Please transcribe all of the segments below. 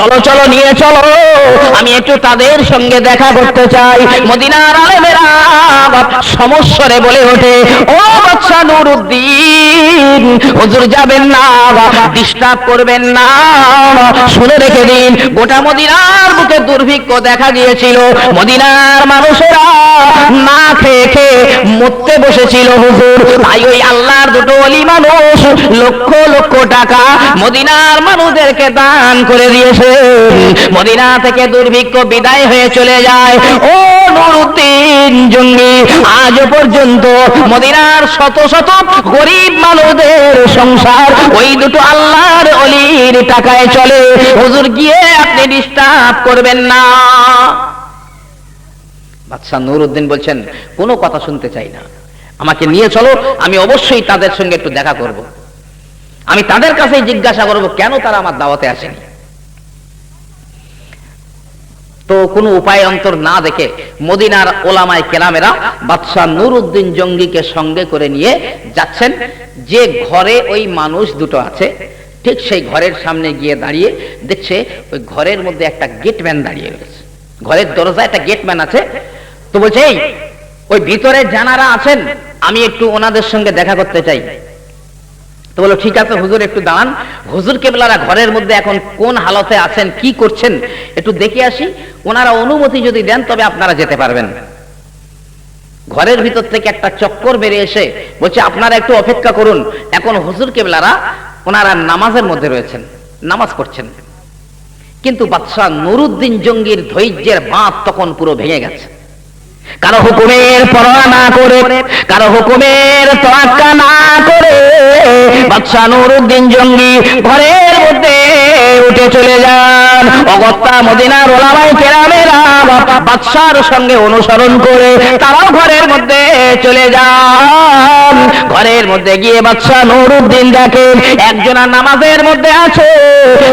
চলো চলো, নিয়ে চলো। আমি একটু তাদের সঙ্গে দেখা করতে চাই। মদিনার আলেমেরা সমস্যরে বলে ওঠে, ও বাচ্চা নুরুদ্দিন, হুজুর যাবেন না, ডিস্টার্ব করবেন না। শুনে রেখে দিন, গোটা মদিনার বুকে দুর্ভিক্ষ দেখা গিয়েছিল মদিনার মানুষেরা না খেয়ে খেয়ে মরতে বসেছিল, হুজুর। তাই ওই আল্লাহর দুটো অলি মানুষ লক্ষ লক্ষ টাকা মদিনার মানুষদেরকে দান করে দিয়েছে। মদিনা থেকে দুর্ভিক্ষ বিদায় হয়ে চলে যায়। ও নুরুদ্দিন জঙ্গি আজও পর্যন্ত মদিনার শত শত গরিব মানুষদের সংসার ওই দুটো আল্লাহর অলির টাকায় চলে। হুজুর, গিয়ে আপনি ডিস্টার্ব করবেন না। বাদশা নুরুদ্দিন বলছেন, কোনো কথা শুনতে চাই না। আমাকে নিয়ে চলো, আমি অবশ্যই তাদের সঙ্গে একটু দেখা করব। আমি তাদের কাছেই জিজ্ঞাসা করব, কেন তারা আমার দাওয়াতে আসেনি? তো কোনো উপায় অন্তর না দেখে মদিনার ওলামায় কেরামেরা বাদশাহ নুরুদ্দিন জঙ্গিকে সঙ্গে করে নিয়ে যাচ্ছেন। যে ঘরে ওই মানুষ দুটো আছে, ঠিক সেই ঘরের সামনে গিয়ে দাঁড়িয়ে দেখছে ওই ঘরের মধ্যে একটা গেটম্যান দাঁড়িয়ে রয়েছে। ঘরের দরজায় একটা গেটম্যান আছে। তো বলছে, এই, ওই ভিতরে জানারা আছেন, আমি একটু ওনাদের সঙ্গে দেখা করতে চাই। তো বলো, ঠিক আছে, হুজুর, একটু দাঁড়ান। হুজুর কেবলারা ঘরের মধ্যে এখন কোন হালতে আছেন, কি করছেন, একটু দেখে আসি। ওনারা অনুমতি যদি দেন, তবে আপনারা যেতে পারবেন। ঘরের ভিতর থেকে একটা চক্কর বেরিয়ে এসে বলছে, আপনারা একটু অপেক্ষা করুন। এখন হুজুর কেবলারা ওনারা নামাজের মধ্যে রয়েছেন, নামাজ পড়ছেন। কিন্তু বাদশাহ নুরুদ্দিন জঙ্গির ধৈর্যের বাঁধ তখন পুরো ভেঙে গেছে। কারও হুকুমের পরোয়া না করে, কারও হুকুমের তোয়াক্কা না করে, বাদশাহ নুরুদ্দিন জঙ্গি ঘরের মধ্যে উঠে চলে যান। অগত্যা মদিনার ওলামাই কেরামেরা বাদশার সঙ্গে অনুসরণ করে তারাও ঘরের মধ্যে চলে যান। ঘরের মধ্যে গিয়ে বাদশাহ নুরুদ্দিন দেখেন, একজনা নামাজের মধ্যে আছে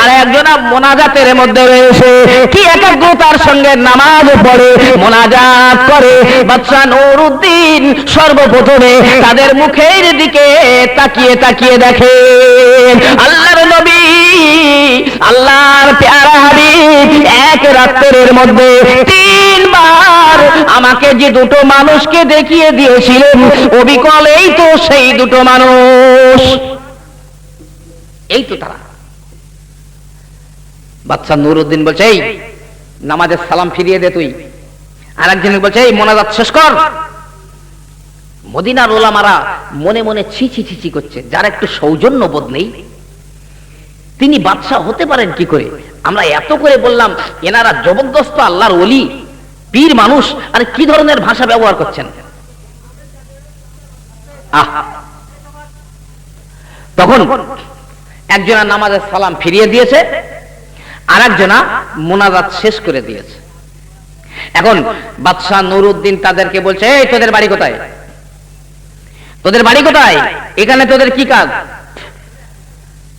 আর একজনা মোনাজাতের মধ্যে রয়েছে। কি একাগ্রতার সঙ্গে নামাজ পড়ে, মোনাজাত করে বাদশাহ নুরুদ্দিন সর্বপ্রথমে তাদের মুখের দিকে তাকিয়ে তাকিয়ে দেখেন আল্লাহর নবী, আল্লাহর প্যারা হাবিব এক রাত্রের মধ্যে তিনবার আমাকে যে দুটো মানুষকে দেখিয়ে দিয়েছিলেন অবিকল এই তো সেই দুটো মানুষ। এই তো তারা। বাচ্চা নুরুদ্দিন বলছে, এই, নামাজের সালাম ফিরিয়ে দে তুই। আর একজন বলছে, এই মোনাজাত শেষ কর। মদিনার ওলামারা মনে মনে ছিছি করছে। যার একটু সৌজন্য বোধ নেই। তিনি বাদশাহ হতে পারেন কি করে? আমরা এত করে বললাম, এনারা জবরদস্ত আল্লাহর অলি পীর মানুষ, আর কি ধরনের ভাষা ব্যবহার করছেন? আহ! তখন একজনা নামাজের সালাম ফিরিয়ে দিয়েছে আর একজনা মোনাজাত শেষ করে দিয়েছে। এখন বাদশাহ নুরুদ্দিন তাদেরকে বলছে, এই, তোদের বাড়ি কোথায়? তোদের বাড়ি কোথায়? এখানে তোদের কি কাজ?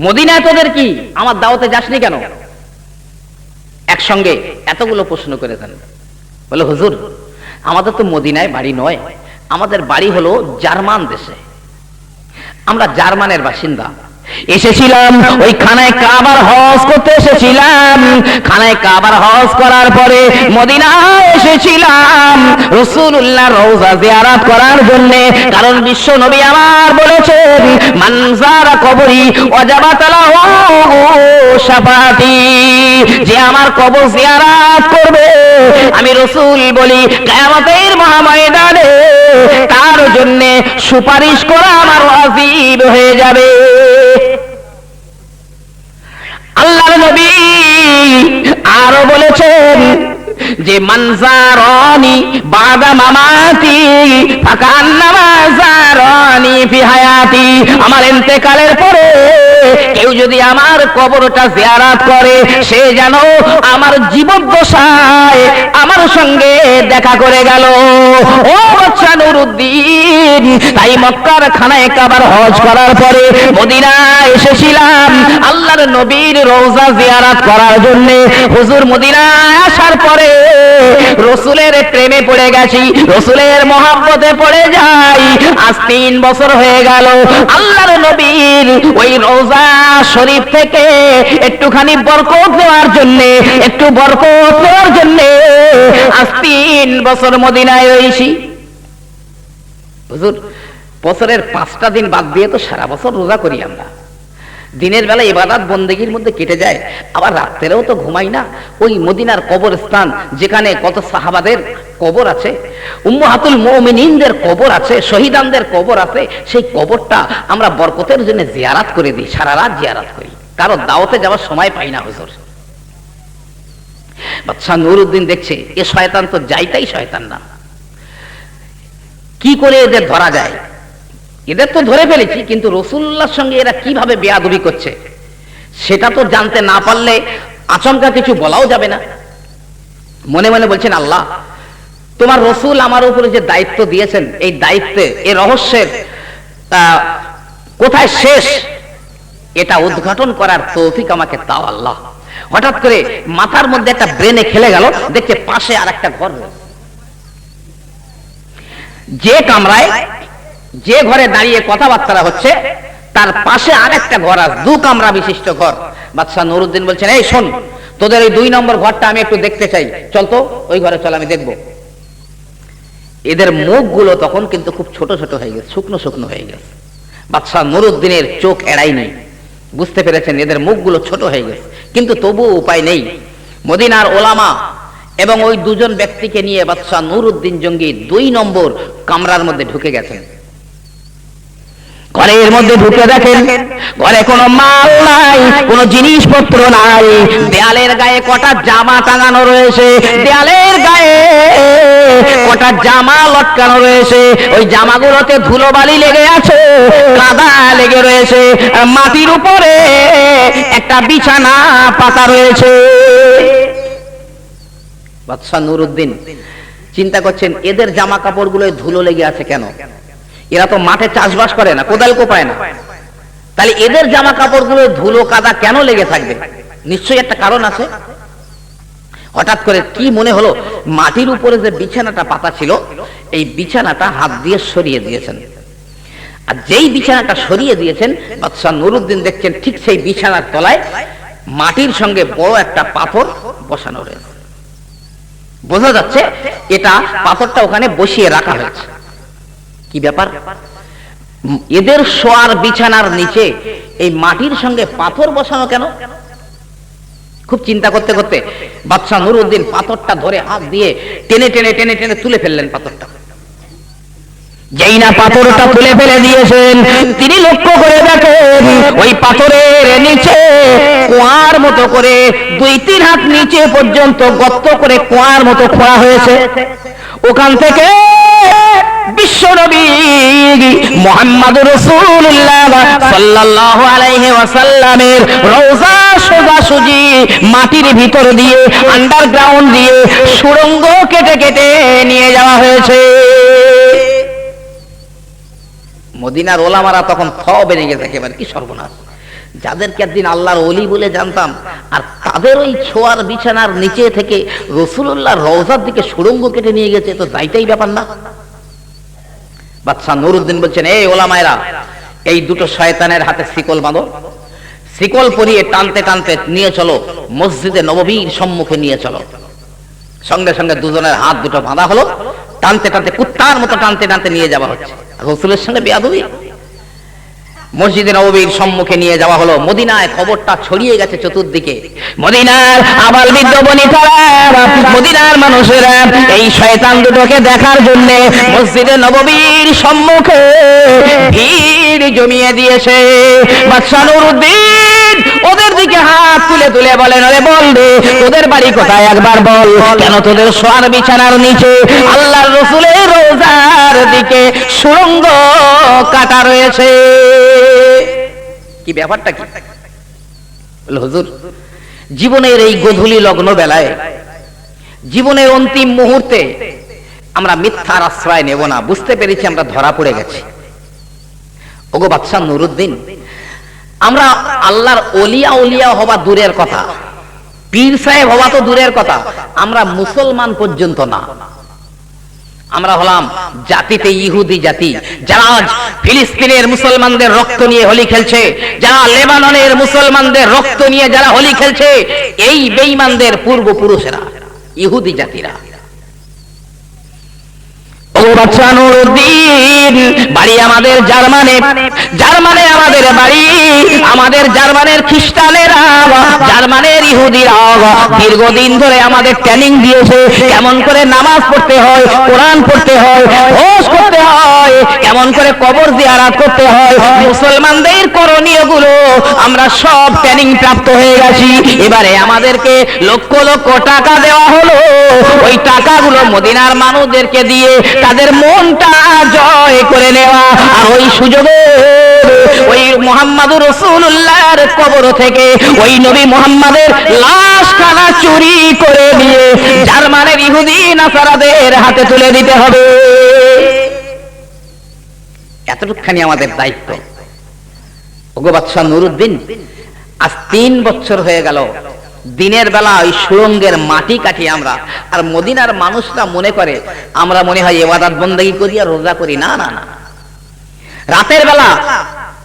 মদিনায় তোদের কি? আমার দাওয়াতে যাসনি কেন? একসঙ্গে এতগুলো প্রশ্ন করে দেন। বলে, হুজুর, আমাদের তো মদিনায় বাড়ি নয়, আমাদের বাড়ি হলো জার্মান দেশে। আমরা জার্মানের বাসিন্দা। এসেছিলাম ওই খানায় কাবার হজ করতে এসেছিলাম। খানায় কাবার হজ করার পরে মদিনায় এসেছিলাম। রসুল্লাহ রওজা জিয়ারাত করার জন্য, কারণ বিশ্ব নবী আমার বলেছেন, মানজারা কবরি অজাবাতালা সাফাতি, যে আমার কবর জিয়ারাত করবে। আমি রসুল বলি, কিয়ামতের মহাময়দানে তার জন্য সুপারিশ করা আমার ওয়াজিব হয়ে যাবে। যে মানজারনি বাদা মামাতি ফাকান নামাজারনি ফি হায়াতি, আমার ইন্তেকালের পরে কেউ যদি আমার কবরটা জিয়ারাত করে, সে যেন আমার জীবদ্দশায় আমার সঙ্গে দেখা করে গেল। ও বাচ্চা নুরুদ্দিন, তাই মক্কার খানায় কাবার হজ করার পরে মদিনায় এসেছিলাম। আল্লাহর নবীর রওজা জিয়ারাত করার জন্য হুজুর মদিনায় আসার পরে রসুলের প্রেমে পড়ে গেছি, রসুলের মহাব্বতে পড়ে যাই। আজ তিন বছর হয়ে গেল, আল্লাহর নবীর ওই রোজা শরীফ থেকে একটুখানি বরকত দেওয়ার জন্য, একটু বরকত দেওয়ার জন্য আজ তিন বছর মদিনায় রয়েছি। হুজুর, বছরের পাঁচটা দিন বাদ দিয়ে তো সারা বছর রোজা করি আমরা। দিনের বেলা ইবাদত বন্দেগীর মধ্যে কেটে যায়, আবার রাত্রেও তো ঘুমাই না। ওই মদিনার কবরস্থান যেখানে কত সাহাবাদের কবর আছে, উম্মাহাতুল মুমিনিনদের কবর আছে, শহীদানদের কবর আছে, সেই কবরটা আমরা বরকতের জন্য জিয়ারাত করে দিই, সারা রাত জিয়ারাত করি। কারও দাওয়াতে যাওয়ার সময় পাই না হুজুর। বাদশাহ নুরুদ্দিন দেখছে, এ শয়তান তো যাইতাই শয়তান না। কি করে এদের ধরা যায়? এদের তো ধরে ফেলেছি, কিন্তু রসুল্লাহর সঙ্গে এরা কীভাবে বেয়াদবি করছে, সেটা তো জানতে না পারলে আচমকা কিছু বলাও যাবে না। মনে মনে বলছেন, আল্লাহ, তোমার রসুল আমার উপরে যে দায়িত্ব দিয়েছেন, এই দায়িত্বে এই রহস্যের কোথায় শেষ, এটা উদ্ঘাটন করার তৌফিক আমাকে তাও আল্লাহ। হঠাৎ করে মাথার মধ্যে একটা ব্রেনে খেলে গেল, দেখছে পাশে আর একটা ঘর যে কামরায় যে ঘরে দাঁড়িয়ে কথাবার্তা হচ্ছে, তার পাশে আরেকটা ঘর আছে, দু কামরা বিশিষ্ট ঘর। বাদশাহ নুরুদ্দিন বলছেন, এই শোন, তোদের ওই দুই নম্বর ঘরটা আমি একটু দেখতে চাই। চল তো, ওই ঘরে চল, আমি দেখব। এদের মুখগুলো তখন কিন্তু খুব ছোট ছোট হয়ে গেছে, শুকনো শুকনো হয়ে গেছে। বাদশাহ নুরুদ্দিনের চোখ এড়ায়নি। বুঝতে পেরেছেন, এদের মুখগুলো ছোট হয়ে গেছে। কিন্তু তবুও উপায় নেই। মদিনার ওলামা এবং ওই দুজন ব্যক্তিকে নিয়ে বাদশাহ নুরুদ্দিন জঙ্গি দুই নম্বর কামরার মধ্যে ঢুকে গেছেন। ঘরের মধ্যে ঢুকে দেখেন, ঘরে কোনো মাল নাই, কোনো জিনিসপত্র নাই। দেয়ালের গায়ে কটা জামা টাঙানো রয়েছে, দেয়ালের গায়ে কটা জামা লটকানো রয়েছে। ওই জামাগুলোতে ধুলোবালি লেগে আছে, কাদা লেগে রয়েছে। মাটির উপরে একটা বিছানা পাতা রয়েছে। বাদশাহ নুরুদ্দিন, চিন্তা করছেন, এদের জামা কাপড়গুলোয় ধুলো লেগে আছে কেন? এরা তো মাঠে চাষবাস করে না, কোদাল কোপায় না। তাহলে এদের জামা কাপড়গুলো ধুলো কাদা কেন লেগে থাকবে? নিশ্চয়ই একটা কারণ আছে। হঠাৎ করে কি মনে হলো, মাটির উপরে যে বিছানাটা পাতা ছিল, এই বিছানাটা হাত দিয়ে সরিয়ে দিয়েছেন। আর যেই বিছানাটা সরিয়ে দিয়েছেন, বাদশাহ নুরুদ্দিন দেখছেন ঠিক সেই বিছানার তলায় মাটির সঙ্গে বড় একটা পাথর বসানো রয়েছে। বোঝা যাচ্ছে এটা পাথরটা ওখানে বসিয়ে রাখা হয়েছে। কি ব্যাপার? এদের শোয়ার বিছানার নিচে এই মাটির সঙ্গে পাথর বসানো কেন? খুব চিন্তা করতে করতে বাদশাহ নুরুদ্দিন পাথরটা ধরে হাত দিয়ে টেনে টেনে টেনে টেনে তুলে ফেললেন পাথরটা। যেই না পাথরটা তুলে ফেলে দিয়েছেন, তিনি লক্ষ্য করে দেখেন ওই পাথরের নিচে কুয়ার মতো করে দুই, তিন হাত নিচে পর্যন্ত গর্ত করে কুয়ার মতো খোঁড়া হয়েছে। ওখান থেকে বিশ্বনবী মোহাম্মদ রসুল্লাহ আলাইহি ওয়াসাল্লামের রওজা মাটির ভিতর দিয়ে আন্ডারগ্রাউন্ড দিয়ে কেটে কেটে নিয়ে যাওয়া হয়েছে। মদিনার ওলামারা তখন থ বেড়ে গেছে, একেবারে কি সর্বনাশ। যাদেরকে একদিন আল্লাহর অলি বলে জানতাম, আর তাদের ওই ছোয়ার বিছানার নিচে থেকে রসুল্লাহ রওজার দিকে সুড়ঙ্গ কেটে নিয়ে গেছে, তো দায়টাই ব্যাপার না। বাদশাহ নুরুদ্দিন বলছেন, এই ওলামায়রা, এই দুটো শয়তানের হাতে শিকল বাঁধো। শিকল পরিয়ে টানতে টানতে নিয়ে চলো, মসজিদে নববীর সম্মুখে নিয়ে চলো। সঙ্গে সঙ্গে দুজনের হাত দুটো বাঁধা হলো, টানতে টানতে কুত্তার মতো টানতে টানতে নিয়ে যাওয়া হচ্ছে। রসুলের সঙ্গে বেয়াদবি? মসজিদে নববীর সম্মুখে নিয়ে যাওয়া হলো। মদিনায় খবরটা ছড়িয়ে গেছে চতুর্দিকে। মদিনার আবাল বৃদ্ধ বনিতারা, মদিনার মানুষেরা, এই শয়তান দুটোকে দেখার জন্য মসজিদে নববীর সম্মুখে ভিড় জমিয়ে দিয়েছে। বাদশাহ নুরুদ্দিন ওদের দিকে হাত তুলে তুলে বলেন, আরে বল রে, তোদের বাড়ি কোথায় একবার বল? কেন তোদের সোয়ার বিছানার নিচে আল্লাহর রসুলের রোজার দিকে সুরঙ্গ কাটা রয়েছে? কি ব্যাপারটা কি? হুজুর, জীবনের এই গধূলি লগ্ন বেলায়, জীবনের অন্তিম মুহূর্তে আমরা মিথ্যার আশ্রয় নেব না। বুঝতে পেরেছি আমরা ধরা পড়ে গেছি। ওগো বাদশাহ নুরুদ্দিন, আমরা আল্লাহর অলিয়া উলিয়া হবা দূরের কথা, পীর সাহেব হওয়া তো দূরের কথা, আমরা মুসলমান পর্যন্ত না। আমরা হলাম জাতিতে ইহুদি জাতি, যারা আজ ফিলিস্তিনের মুসলমানদের রক্ত নিয়ে হোলি খেলছে, যারা লেবাননের মুসলমানদের রক্ত নিয়ে যারা হোলি খেলছে, এই বেইমানদের পূর্বপুরুষেরা, ইহুদি জাতিরা। বাচ্চা বাড়ি আমাদের জার্মানে জার্মানে আমাদের বাড়ি। আমাদের জার্মানের খ্রিস্টানেরা, জার্মানের ইহুদিরা দীর্ঘদিন ধরে আমাদের ট্রেনিং দিয়েছে। কেমন করে নামাজ পড়তে হয়, কোরআন পড়তে হয় করতে হয়। কেমন করে কবর জিয়ারাত করতে হয়? মুসলমানদের করণীয়গুলো আমরা সব ট্রেনিং প্রাপ্ত হয়ে গেছি। এবারে আমাদেরকে লক্ষ লক্ষ টাকা দেওয়া হলো। ওই টাকাগুলো মদিনার মানুষদেরকে দিয়ে তাদের মনটা জয় করে নেওয়া। আর ওই সুযোগে ওই মোহাম্মদুর রসুল্লাহর কবর থেকে ওই নবী মোহাম্মদের লাশ খানা চুরি করে নিয়ে জার্মানের ইহুদি নাসারাদের হাতে তুলে দিতে হবে। এতটুকখানি আমাদের দায়িত্ব। বাদশাহ নুরুদ্দিন, আজ তিন বছর হয়ে গেল। দিনের বেলা ওই সুরঙ্গের মাটি কাটি আমরা, আর মদিনার মানুষরা মনে করে, আমরা মনে হয় এবাদাত বন্দাগি করি আর রোজা করি। না না না। রাতের বেলা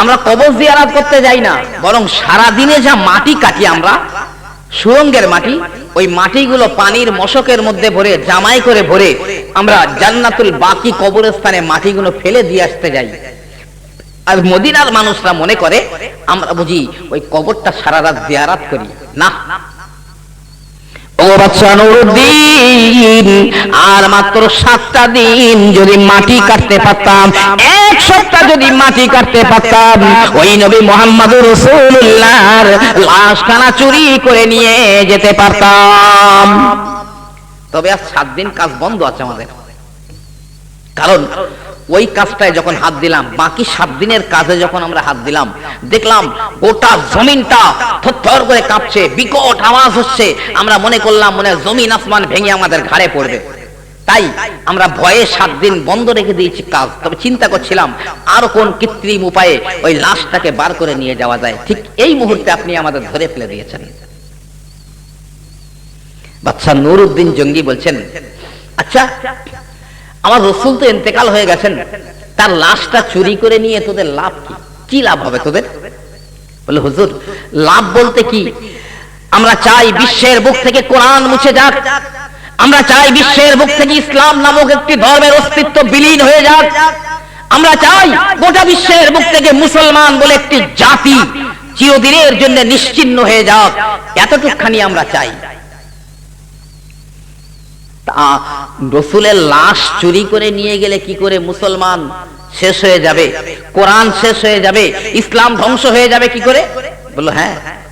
আমরা কবর জিয়ারাত করতে যাই না, বরং সারা দিনে যা মাটি কাটি আমরা সুরঙ্গের মাটি ওই মাটিগুলো পানির মশকের মধ্যে ভরে, জামাই করে ভরে আমরা জান্নাতুল বাকি কবরস্থানে মাটিগুলো ফেলে দিয়ে আসতে যাই। আর মদিনার মানুষরা মনে করে, আমরা বুঝি ওই কবরটা সারা রাত জিয়ারাত করি। না আর মাত্র সাতটা দিন যদি মাটি কাটতে পারতাম, এক সপ্তাহ যদি মাটি কাটতে পারতাম, ওই নবী মোহাম্মদ রসুল্লাহর লাশখানা চুরি করে নিয়ে যেতে পারতাম। তবে আর সাত দিন কাজ বন্ধ আছে আমাদের। কারণ ওই কাজটায় যখন হাত দিলাম, বাকি সাত দিনের কাজে যখন আমরা হাত দিলাম, দেখলাম গোটা জমিনটা থরথর করে কাঁপছে, বিকট আওয়াজ হচ্ছে। আমরা মনে করলাম মনে জমিন আসমান ভেঙে আমাদের ঘাড়ে পড়বে। তাই আমরা ভয়ে সাত দিন বন্ধ রেখে দিয়েছি কাজ। তবে চিন্তা করছিলাম, আর কোন কৃত্রিম উপায়ে ওই লাশটাকে বার করে নিয়ে যাওয়া যায়? ঠিক এই মুহূর্তে আপনি আমাদের ধরে ফেলে দিয়েছেন। বাচ্চা নুরুদ্দিন জঙ্গি বলছেন আচ্ছা আমার রসুল তো এতেকাল হয়ে গেছেন। তার লাশটা চুরি করে নিয়ে তোদের লাভ কি? কি লাভ হবে তোদের? বলে, হুজুর, লাভ বলতে কি? আমরা চাই বিশ্বের বুক থেকে কোরআন মুছে যাক। আমরা চাই বিশ্বের বুক থেকে ইসলাম নামক একটি ধর্মের অস্তিত্ব বিলীন হয়ে যাক। আমরা চাই গোটা বিশ্বের বুক থেকে মুসলমান বলে একটি জাতি চিরদিনের জন্য নিশ্চিন্ন হয়ে যাক। এতটুকখানি আমরা চাই। রসুলের লাশ চুরি করে নিয়ে গেলে কি করে মুসলমান শেষ হয়ে যাবে? কোরআন শেষ হয়ে যাবে? ইসলাম ধ্বংস হয়ে যাবে কি করে? বলল হ্যাঁ।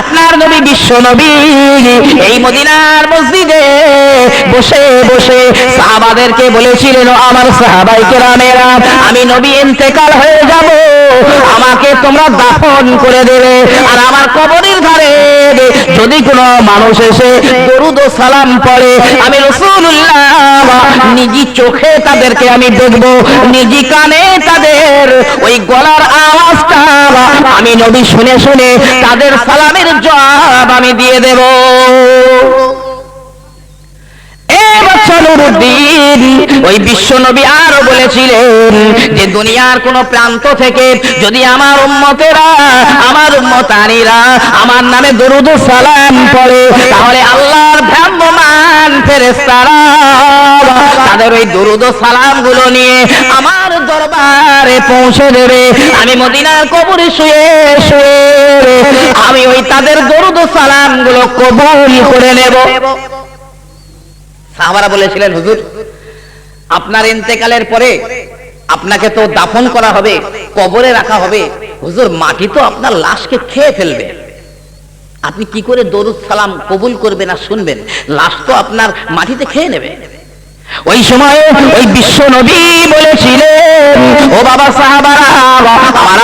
আপনার নবী বিশ্ব নবী এই মদিনার মসজিদে বসে বসে সাহাবাদেরকে বলেছিলেন আমার সাহাবাই কেরামেরা, আমি নবী ইন্তেকাল হয়ে যাব। আমাকে তোমরা দাফন করে দেবে আর আমার কবরের ধারে যদি কোনো মানুষ এসে দরুদ সালাম পড়ে, আমি রসুল্লাহ নিজি চোখে তাদেরকে আমি দেখব নিজি কানে তাদের ওই গলার আওয়াজটা। আমি নবী শুনে শুনে তাদের সালামের জবাব আমি দিয়ে দেব। ওই বিশ্ব নবী আরও বলেছিলেন যে, দুনিয়ার কোন প্রান্ত থেকে যদি আমার উম্মতেরা, আমার উম্মতানিরা আমার নামে দরুদ সালাম পড়ে, তাহলে আল্লাহর ভ্রাম্যমান ফেরেশতারা। তাদের ওই দরুদ সালাম নিয়ে আমার দরবারে পৌঁছে দেবে। আমি মদিনার কবরে শুয়ে শুয়ে আমি ওই তাদের দরুদ কবুল করে নেব। সাহাবারা বলেছিলেন, হুজুর, আপনার ইন্তেকালের পরে আপনাকে তো দাফন করা হবে, কবরে রাখা হবে। হুজুর, মাটি তো আপনার লাশকে খেয়ে ফেলবে। আপনি কি করে দরুদ সালাম কবুল করবেন আর শুনবেন? লাশ তো আপনার মাটিতে খেয়ে নেবে। ওই সময় ওই বিশ্ব নবী বলেছিলেন, ও বাবা সাহাবারা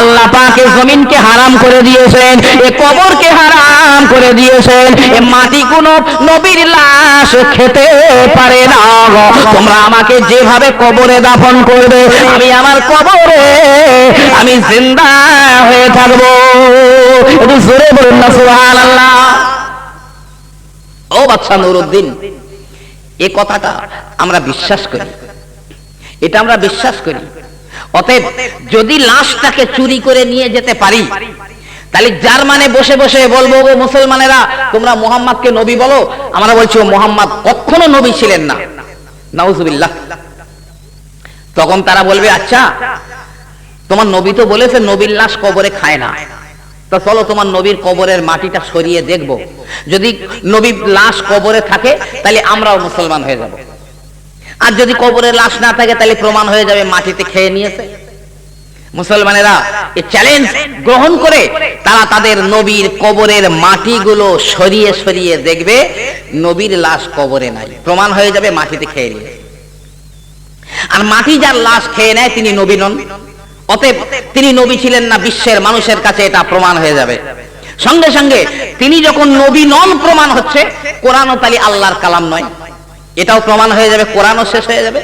আল্লাহ পাকে জমিনকে হারাম করে দিয়েছেন, এ কবরকে হারাম করে দিয়েছেন, এ মাটি কোন নবীর লাশ খেতে পারে না তোমরা আমাকে যেভাবে কবরে দাফন করবে, আমি আমার কবরে, আমি জিন্দা হয়ে থাকব। জোরে বলুন না, সুবহানাল্লাহ। ও বাচ্চা নুরুদ্দিন এ কথাটা আমরা বিশ্বাস করি। এটা আমরা বিশ্বাস করি। অতএব যদি লাশটাকে চুরি করে নিয়ে যেতে পারি, তাহলে যার মানে বসে বসে বলব গো মুসলমানেরা, তোমরা মোহাম্মদকে নবী বলো। আমরা বলছি, ও মোহাম্মদ, কখনো নবী ছিলেন না। নাউজুবিল্লাহ। তখন তারা বলবে আচ্ছা তোমার নবী তো বলেছে, নবীর লাশ কবরে খায় না। তা চলো তোমার নবীর কবরের মাটিটা সরিয়ে দেখব। যদি নবীর লাশ কবরে থাকে, তাহলে আমরাও মুসলমান হয়ে যাব। আর যদি কবরের লাশ না থাকে, তাহলে প্রমাণ হয়ে যাবে মাটিতে খেয়ে নিয়েছে। মুসলমানেরা এই চ্যালেঞ্জ গ্রহণ করে, তারা তাদের নবীর কবরের মাটিগুলো সরিয়ে সরিয়ে দেখবে, নবীর লাশ কবরে নাই। প্রমাণ হয়ে যাবে মাটিতে খেয়ে নিয়েছে। আর মাটি যার লাশ খেয়ে নেয়, তিনি নবী নন। অতএব তিনি নবী ছিলেন না, বিশ্বের মানুষের কাছে এটা প্রমাণ হয়ে যাবে। সঙ্গে সঙ্গে তিনি যখন নবী নন প্রমাণ হচ্ছে কোরআন ও তালি আল্লাহর কালাম নয়। এটাও প্রমাণ হয়ে যাবে, কোরআনও শেষ হয়ে যাবে।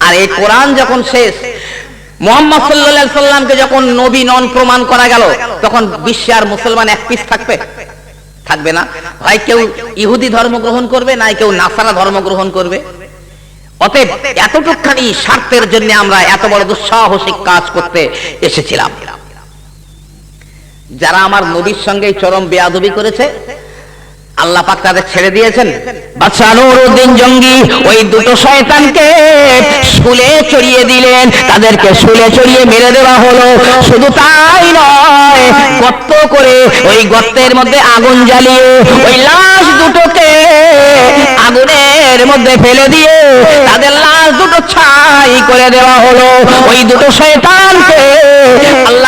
আর এই কোরআন যখন শেষ, মোহাম্মদ সাল্লাহ সাল্লামকে যখন নবী নন প্রমাণ করা গেল, তখন বিশ্বে আর মুসলমান এক পিস থাকবে। থাকবে না। হয় কেউ ইহুদি ধর্ম গ্রহণ করবে, নাই কেউ নাসারা ধর্ম গ্রহণ করবে। অতএব এতটুকখানি স্বার্থের জন্য আমরা এত বড় দুঃসাহসিক কাজ করতে এসেছিলাম। যারা আমার নবীর সঙ্গে চরম বেয়াদবি করেছে আল্লাহ পাক তাদের ছেড়ে দিয়েছেন। বাচ্চা নুরুদ্দিন জঙ্গি ওই দুটো শয়তানকে শুলে চড়িয়ে দিলেন। তাদেরকে শুলে চড়িয়ে মেরে দেওয়া হলো। শুধু তাই নয়, গর্ত করে ওই গর্তের মধ্যে আগুন জ্বালিয়ে ওই লাশ দুটোকে আগুনের মধ্যে ফেলে দিয়ে তাদের লাশ দুটো ছাই করে দেওয়া হলো। ওই দুটো শয়তানকে আল্লাহ